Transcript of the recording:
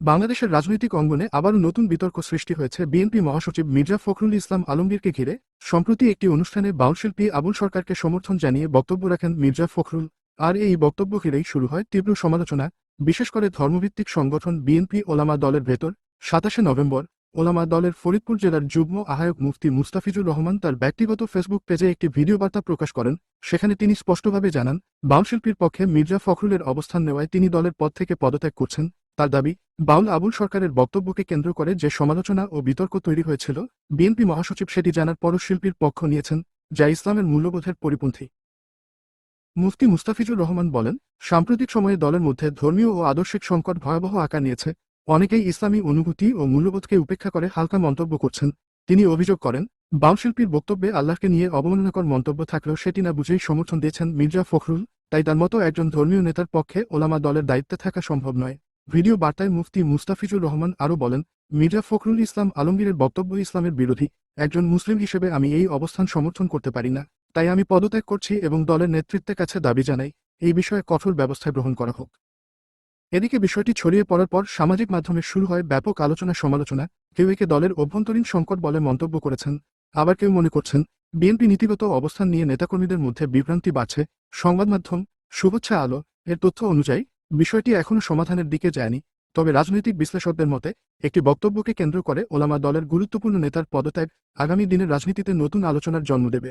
বাংলাদেশের রাজনৈতিক অঙ্গনে আবারও নতুন বিতর্ক সৃষ্টি হয়েছে বিএনপি মহাসচিব মির্জা ফখরুল ইসলাম আলমগীরকে ঘিরে। সম্প্রতি একটি অনুষ্ঠানে বাউলশিল্পী আবুল সরকারকে সমর্থন জানিয়ে বক্তব্য রাখেন মির্জা ফখরুল। আর এই বক্তব্য ঘিরেই শুরু হয় তীব্র সমালোচনা, বিশেষ করে ধর্মভিত্তিক সংগঠন বিএনপি ওলামা দলের ভেতর। সাতাশে নভেম্বর, ওলামা দলের ফরিদপুর জেলার যুগ্ম আহ্বায়ক মুফতি মুস্তাফিজুর রহমান তার ব্যক্তিগত ফেসবুক পেজে একটি ভিডিও বার্তা প্রকাশ করেন। সেখানে তিনি স্পষ্টভাবে জানান, বাউলশিল্পীর পক্ষে মির্জা ফখরুলের অবস্থান নেওয়ায় তিনি দলের পদ থেকে পদত্যাগ করছেন। তার দাবি বাউল আবুল সরকারের বক্তব্যকে কেন্দ্র করে যে সমালোচনা ও বিতর্ক তৈরি হয়েছিল, বিএনপি মহাসচিব সেটি জানার পরও শিল্পীর পক্ষ নিয়েছেন, যা ইসলামের মূল্যবোধের পরিপন্থী। মুফতি মুস্তাফিজুর রহমান বলেন, সাম্প্রতিক সময়ে দলের মধ্যে ধর্মীয় ও আদর্শিক সংকট ভয়াবহ আকার নিয়েছে, অনেকেই ইসলামী অনুভূতি ও মূল্যবোধকে উপেক্ষা করে হালকা মন্তব্য করছেন। তিনি অভিযোগ করেন, বাউল শিল্পীর বক্তব্যে আল্লাহকে নিয়ে অবমাননাকর মন্তব্য থাকলেও সেটি না বুঝেই সমর্থন দিয়েছেন মির্জা ফখরুল, তাই তার মতো একজন ধর্মীয় নেতার পক্ষে ওলামা দলের দায়িত্বে থাকা সম্ভব নয়। ভিডিও বার্তায় মুফতি মুস্তাফিজুর রহমান আরও বলেন, মির্জা ফখরুল ইসলাম আলমগীরের বক্তব্য ইসলামের বিরোধী। একজন মুসলিম হিসেবে আমি এই অবস্থান সমর্থন করতে পারি না। তাই আমি পদত্যাগ করছি এবং দলের নেতৃত্বের কাছে দাবি জানাই। এই বিষয়ে কঠোর ব্যবস্থা গ্রহণ করা হোক। এদিকে বিষয়টি ছড়িয়ে পড়ার পর সামাজিক মাধ্যমে শুরু হয় ব্যাপক আলোচনা সমালোচনা। কেউ একে দলের অভ্যন্তরীণ সংকট বলে মন্তব্য করেছেন। আবার কেউ মনে করছেন, বিএনপি নীতিগত অবস্থান নিয়ে নেতাকর্মীদের মধ্যে বিভ্রান্তি বাড়ছে। সংবাদ মাধ্যম, শুভেচ্ছা আলো, এর তথ্য অনুযায়ী বিষয়টি এখনও সমাধানের দিকে যায়নি, তবে রাজনৈতিক বিশ্লেষকদের মতে, একটি বক্তব্যকে কেন্দ্র করে ওলামা দলের গুরুত্বপূর্ণ নেতার পদত্যাগ আগামী দিনের রাজনীতিতে নতুন আলোচনার জন্ম দেবে।